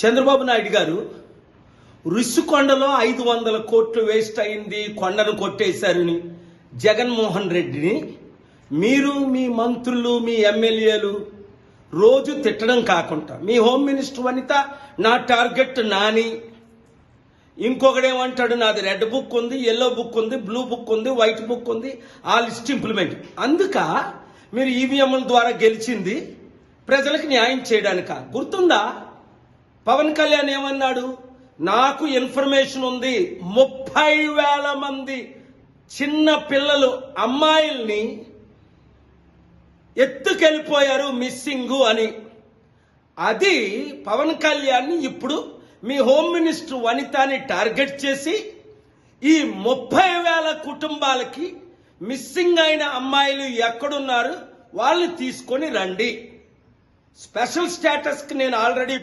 చంద్రబాబు నాయుడు గారు రుషికొండలో ఐదు వందల కోట్లు వేస్ట్ అయింది కొండను కొట్టేశారని జగన్మోహన్ రెడ్డిని మీరు మీ మంత్రులు మీ ఎమ్మెల్యేలు రోజు తిట్టడం కాకుండా మీ హోమ్ మినిస్టర్ వనిత నా టార్గెట్ నాని. ఇంకొకడేమంటాడు నాది రెడ్ బుక్ ఉంది ఎల్లో బుక్ ఉంది బ్లూ బుక్ ఉంది వైట్ బుక్ ఉంది ఆ లిస్ట్ ఇంప్లిమెంట్. అందుక మీరు ఈవీఎంల ద్వారా గెలిచింది ప్రజలకు న్యాయం చేయడానిక. గుర్తుందా? పవన్ కళ్యాణ్ ఏమన్నాడు? నాకు ఇన్ఫర్మేషన్ ఉంది. ముప్పై వేల మంది చిన్న పిల్లలు అమ్మాయిల్ని ఎత్తుకెళ్ళిపోయారు మిస్సింగ్ అని. అది పవన్ కళ్యాణ్ ఇప్పుడు మీ హోమ్ మినిస్టర్ వనితాని టార్గెట్ చేసి ఈ ముప్పై వేల కుటుంబాలకి మిస్సింగ్ అయిన అమ్మాయిలు ఎక్కడున్నారు? వాళ్ళు తీసుకొని రండి. స్పెషల్ స్టేటస్కి నేను ఆల్రెడీ